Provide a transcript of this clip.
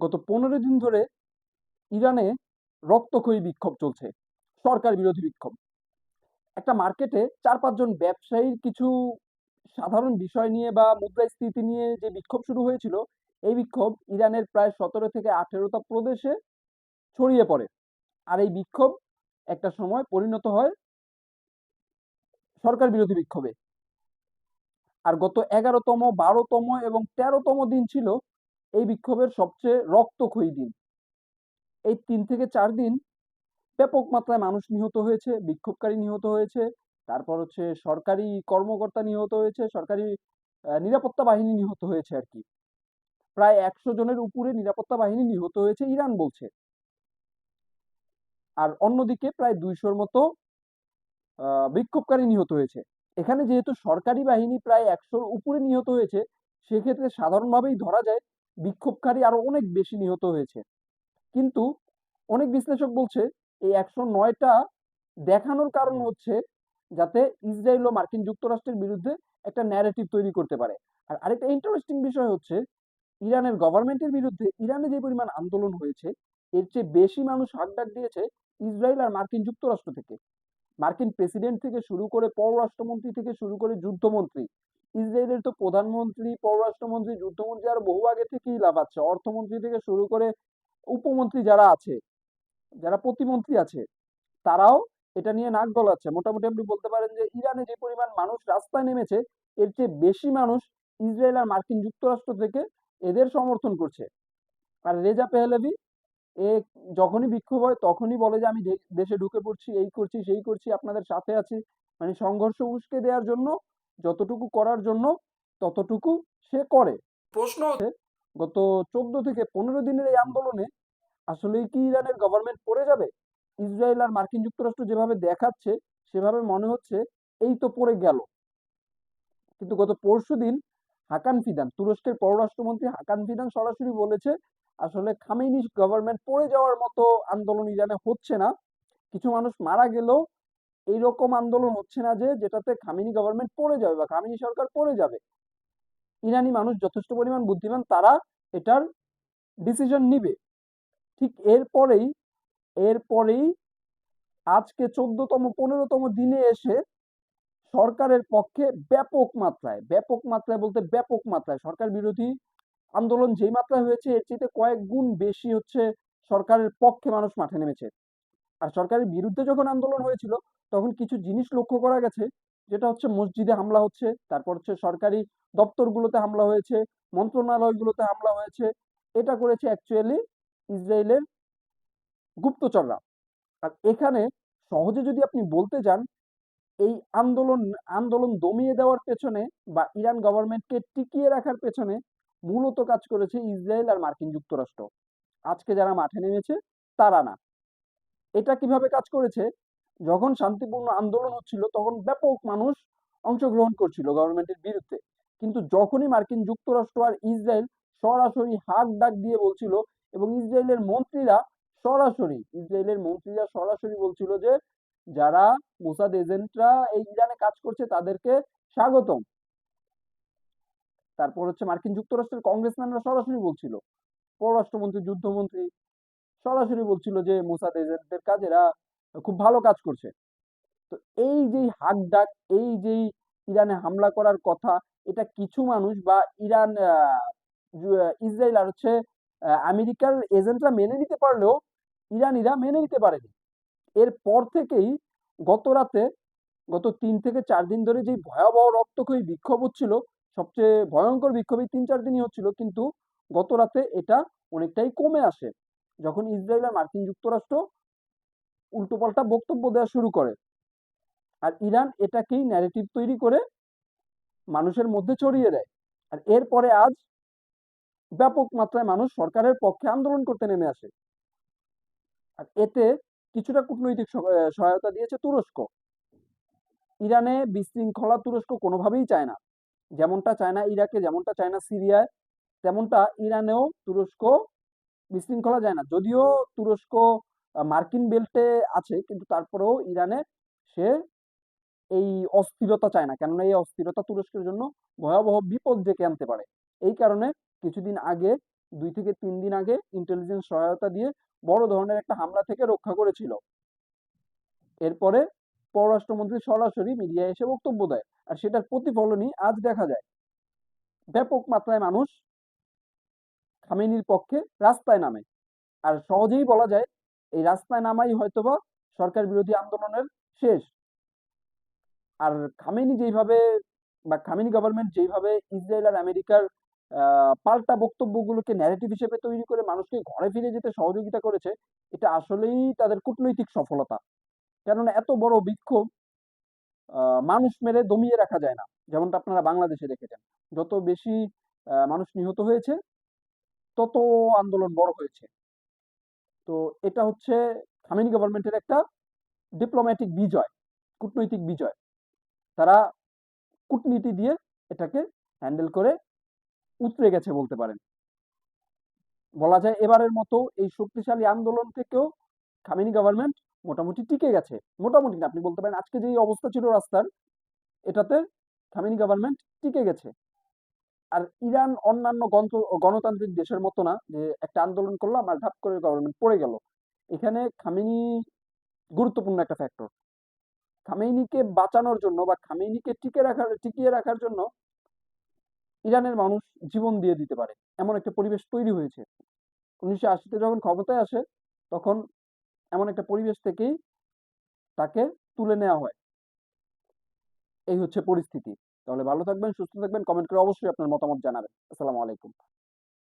গত পনেরো দিন ধরে ইরানে রক্তক্ষয়ী বিক্ষোভ চলছে, সরকার বিরোধী বিক্ষোভ। একটা মার্কেটে চার পাঁচজন ব্যবসায়ীর কিছু সাধারণ বিষয় নিয়ে বা মুদ্রাস্ফীতি নিয়ে যে বিক্ষোভ শুরু হয়েছিল, এই বিক্ষোভ ইরানের প্রায় সতেরো থেকে আঠেরোটা প্রদেশে ছড়িয়ে পড়ে। আর এই বিক্ষোভ একটা সময় পরিণত হয় সরকার বিরোধী বিক্ষোভে। আর গত এগারোতম, বারোতম এবং তেরোতম দিন ছিল এই বিক্ষোভের সবচেয়ে রক্তক্ষয়ী দিন। এই তিন থেকে চার দিন ব্যাপক মাত্রায় মানুষ নিহত হয়েছে, বিক্ষোভকারী নিহত হয়েছে, তারপর হচ্ছে সরকারি কর্মকর্তা নিহত হয়েছে, সরকারি নিরাপত্তা বাহিনী নিহত হয়েছে আর কি। প্রায় একশো জনের উপরে নিরাপত্তা বাহিনী নিহত হয়েছে ইরান বলছে। আর অন্যদিকে প্রায় দুইশোর মতো বিক্ষোভকারী নিহত হয়েছে। এখানে যেহেতু সরকারি বাহিনী প্রায় একশোর উপরে নিহত হয়েছে, সেক্ষেত্রে সাধারণভাবেই ধরা যায় বিক্ষোভকারী আরও অনেক বেশি নিহত হয়েছে। কিন্তু অনেক বিশ্লেষক বলছে এই একশো নয়টা দেখানোর কারণ হচ্ছে যাতে ইসরায়েল ও মার্কিন যুক্তরাষ্ট্রের বিরুদ্ধে একটা ন্যারেটিভ তৈরি করতে পারে। আর আরেকটা ইন্টারেস্টিং বিষয় হচ্ছে ইরানের গভর্নমেন্টের বিরুদ্ধে ইরানে যে পরিমাণ আন্দোলন হয়েছে এর চেয়ে বেশি মানুষ হাক ডাক দিয়েছে ইসরায়েল আর মার্কিন যুক্তরাষ্ট্র থেকে। মার্কিন প্রেসিডেন্ট থেকে শুরু করে পররাষ্ট্রমন্ত্রী থেকে শুরু করে যুদ্ধমন্ত্রী ইসরায়েলের তো প্রধানমন্ত্রী, পররাষ্ট্রমন্ত্রী যুদ্ধমন্ত্রী আর বহু আগে থেকেই লাফাচ্ছে অর্থমন্ত্রী থেকে শুরু করে উপমন্ত্রী যারা আছে, যারা প্রতিমন্ত্রী আছে, তারাও এটা নিয়ে নাক গলাচ্ছে। মোটামুটি আপনি বলতে পারেন যে ইরানে যে পরিমাণ মানুষ রাস্তায় নেমেছে, এর চেয়ে বেশি মানুষ ইসরায়েল আর মার্কিন যুক্তরাষ্ট্র থেকে এদের সমর্থন করছে। আর রেজা পেহলেভি, এ যখনই বিক্ষোভ হয় তখনই বলে যে, আমি দেশে ঢুকে পড়ছি, এই করছি, সেই করছি, আপনাদের সাথে আছি। মানে সংঘর্ষ উস্কে দেওয়ার জন্য যতটুকু করার জন্য ততটুকু সে করে। প্রশ্ন হচ্ছে গত চোদ্দ থেকে পনেরো দিনের এই আন্দোলনে আসলেই কি ইরানের গভর্নমেন্ট পড়ে যাবে? ইসরায়েল আর মার্কিন যুক্তরাষ্ট্র যেভাবে দেখাচ্ছে সেভাবে মনে হচ্ছে এই তো পড়ে গেল। কিন্তু গত পরশুদিন হাকান ফিদান তুরস্কের পররাষ্ট্রমন্ত্রী হাকান ফিদান সরাসরি বলেছে আসলে খামেনি গভর্নমেন্ট পড়ে যাওয়ার মতো আন্দোলন ইরানে হচ্ছে না। কিছু মানুষ মারা গেলেও এইরকম আন্দোলন হচ্ছে না যে যেটাতে খামিনি গভর্নমেন্ট পড়ে যাবে বা খামিনি সরকার পড়ে যাবে। ইরানি মানুষ যথেষ্ট পরিমাণ বুদ্ধিমান, তারা এটার ডিসিশন নিবে। ঠিক এরপরেই এরপরেই আজকে চোদ্দতম, পনেরোতম দিনে এসে সরকারের পক্ষে ব্যাপক মাত্রায় ব্যাপক মাত্রায় বলতে ব্যাপক মাত্রায়, সরকার বিরোধী আন্দোলন যেই মাত্রায় হয়েছে, এর চেয়ে কয়েক গুণ বেশি হচ্ছে সরকারের পক্ষে মানুষ মাঠে নেমেছে। আর সরকারের বিরুদ্ধে যখন আন্দোলন হয়েছিল তখন কিছু জিনিস লক্ষ্য করা গেছে, যেটা হচ্ছে মসজিদে হামলা হচ্ছে, তারপর হচ্ছে সরকারি দপ্তরগুলোতে হামলা হয়েছে, মন্ত্রণালয়গুলোতে হামলা হয়েছে, এটা করেছে অ্যাকচুয়ালি ইসরায়েলের গুপ্তচররা। আর এখানে সহজে যদি আপনি বলতে যান, এই আন্দোলন আন্দোলন দমিয়ে দেওয়ার পেছনে বা ইরান গভর্নমেন্টকে টিকিয়ে রাখার পেছনে মূলত কাজ করেছে ইসরায়েল আর মার্কিন যুক্তরাষ্ট্র। আজকে যারা মাঠে নেমেছে, তারা না। এটা কীভাবে কাজ করেছে? যখন শান্তিপূর্ণ আন্দোলন হচ্ছিল, তখন ব্যাপক মানুষ অংশগ্রহণ করছিল গভর্নমেন্টের বিরুদ্ধে। কিন্তু যখনই মার্কিন যুক্তরাষ্ট্র আর ইসরায়েল সরাসরি হাত ডাক দিয়ে বলছিল এবং ইসরায়েলের মন্ত্রীরা সরাসরি, ইসরায়েলের মন্ত্রীরা সরাসরি বলছিল যে, যারা মোসাদ এজেন্টরা এই ইরানে কাজ করছে তাদেরকে স্বাগতম। তারপর হচ্ছে মার্কিন যুক্তরাষ্ট্রের কংগ্রেসম্যানরা সরাসরি বলছিল, পররাষ্ট্রমন্ত্রী, যুদ্ধমন্ত্রী সরাসরি বলছিল যে, মোসাদ এজেন্টদের কাজ এরা খুব ভালো কাজ করছে। তো এই যে হাক ডাক এই যে ইরানে হামলা করার কথা, এটা কিছু মানুষ বা ইরান ইসরায়েল আর হচ্ছে আমেরিকার এজেন্টরা মেনে নিতে পারলেও ইরানিরা মেনে নিতে পারেনি। এরপর থেকেই গত রাতে, গত তিন থেকে চার দিন ধরে যে ভয়াবহ রক্তক্ষয়ী বিক্ষোভ হচ্ছিল, সবচেয়ে ভয়ঙ্কর বিক্ষোভ এই তিন চার দিনই হচ্ছিল, কিন্তু গত রাতে এটা অনেকটাই কমে আসে। যখন ইসরায়েল আর মার্কিন যুক্তরাষ্ট্র উল্টোপাল্টা বক্তব্য দেওয়া শুরু করে। আর ইরান এটাকেই ন্যারেটিভ তৈরি করে মানুষের মধ্যে ছড়িয়ে দেয়। আর এরপরে আজ ব্যাপক মাত্রায় মানুষ সরকারের পক্ষে আন্দোলন করতে নেমে আসে। আর এতে কিছুটা কূটনৈতিক সহ- সহায়তা দিয়েছে তুরস্ক। ইরানে বিশৃঙ্খলা তুরস্ক কোনোভাবেই চায় না। যেমনটা চায় না ইরাকে, যেমনটা চায় না সিরিয়ায়, তেমনটা ইরানেও তুরস্ক বিশৃঙ্খলা যায় না। যদিও তুরস্ক মার্কিন বেল্টে আছে, কিন্তু তারপরেও ইরানে সে এই অস্থিরতা চায় না। কেননা এই অস্থিরতা তুরস্কের জন্য ভয়াবহ বিপদ ডেকে আনতে পারে। এই কারণে কিছুদিন আগে, দুই থেকে তিন দিন আগে ইন্টেলিজেন্স সহায়তা দিয়ে বড় ধরনের একটা হামলা থেকে রক্ষা করেছিল। এরপরে পররাষ্ট্রমন্ত্রী সরাসরি মিডিয়ায় এসে বক্তব্য দেয়, আর সেটার প্রতিফলনই আজ দেখা যায়। ব্যাপক মাত্রায় মানুষ খামেনির পক্ষে রাস্তায় নামে। আর সহজেই বলা যায় এই রাস্তায় নামাই হয়তোবা সরকার বিরোধী আন্দোলনের শেষ। আর খামেনি যেইভাবে বা খামেনি গভর্নমেন্ট যেইভাবে ইসরায়েল আর আমেরিকার পাল্টা বক্তব্যগুলোকে ন্যারেটিভ হিসেবে তৈরি করে মানুষকে ঘরে ফিরে যেতে সহযোগিতা করেছে, এটা আসলেই তাদের কূটনৈতিক সফলতা। কেননা এত বড় বিক্ষোভ মানুষ মেরে দমিয়ে রাখা যায় না, যেমনটা আপনারা বাংলাদেশে দেখেছেন। যত বেশি মানুষ নিহত হয়েছে, তত আন্দোলন বড় হয়েছে। তো এটা হচ্ছে খামেনি গভর্নমেন্টের একটা ডিপ্লোম্যাটিক বিজয়, কূটনৈতিক বিজয়। তারা কূটনীতি দিয়ে এটাকে হ্যান্ডেল করে উতরে গেছে বলতে পারেন। বলা যায় এবারের মতো এই শক্তিশালী আন্দোলন থেকেও খামেনি গভর্নমেন্ট মোটামুটি টিকে গেছে। মোটামুটি না, আপনি বলতে পারেন আজকে যে অবস্থা ছিল রাস্তার, এটাতে খামেনি গভর্নমেন্ট টিকে গেছে। আর ইরান অন্যান্য গণত- গণতান্ত্রিক দেশের মতো না, যে একটা আন্দোলন করলাম আর ধাপ করে গভর্নমেন্ট পড়ে গেল। এখানে খামেনি গুরুত্বপূর্ণ একটা ফ্যাক্টর খামেনিকে বাঁচানোর জন্য বা খামেনিকে টিকে রাখার, টিকিয়ে রাখার জন্য ইরানের মানুষ জীবন দিয়ে দিতে পারে। এমন একটা পরিবেশ তৈরি হয়েছে। উনিশশো আশিতে যখন ক্ষমতায় আসে, তখন এমন একটা পরিবেশ থেকেই তাকে তুলে নেওয়া হয়। এই হচ্ছে পরিস্থিতি। তাহলে ভালো থাকবেন সুস্থ থাকবেন কমেন্ট করে অবশ্যই আপনার মতামত জানাবেন। আসসালামু আলাইকুম।